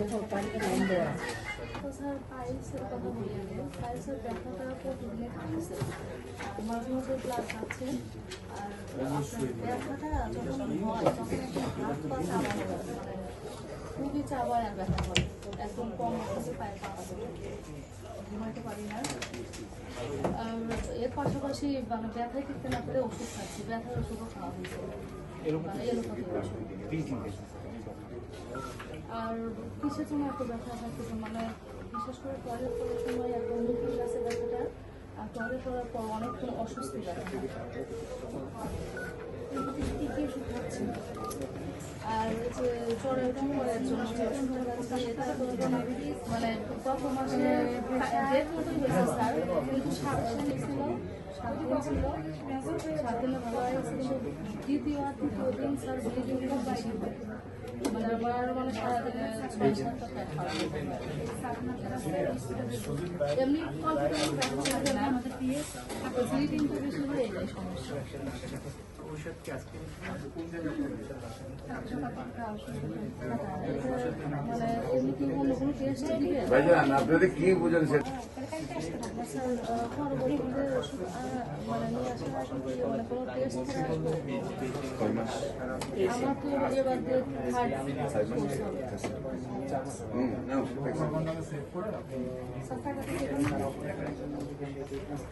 কোথাও পানিতে লাইন দেওয়া স্যার পাইলসের কথা বলি আগে পাইলসের মাঝে মাঝে ক্লাস আছে আর ব্যথাটা যখন তখন চাবানো খুবই চাবায় আর ব্যথা করে একদম কম থেকে পায়ে করে ঘুমাইতে পারি না এর পাশাপাশি মানে ব্যথায় টিকতে না পেরে ওষুধ খাচ্ছি ব্যথার ওষুধও খাওয়া হয়েছে ওষুধ আর কিসের জন্য এত ব্যথা থাকতেছে মানে বিশেষ করে টয়লেট করার সময় একদম দুপুর গেছে ব্যথাটা, আর টয়লেট করার পর অনেকক্ষণ অস্বস্তি ব্যথা কি কি আর যে জ্বরে করার জন্য মানে গত মাসে কিন্তু সাত দিন ছিল সাত দিন ছিল সাত দিনে ভালো হয়েছে কিন্তু দ্বিতীয় আর তৃতীয় দিন স্যার ব্লিডিং খুব বেশি হয়। মানে আমার মানে সারাদিনে ছয় সাতটা প্যাক খাওয়া এমনি কনফিডেন্স ব্যথা থাকে না আমাদের পিএস ব্লিডিংটা বেশি হয়ে যায় সমস্যা ভাইজান আপনাদের কি বুঝেন সে স্যার পরবর্তীতে ওষুধ আহ, নিয়ে আসার আগে কি কোনো টেস্ট করে আসব আমার তো এবার থার্ড কোর্স হবে হুম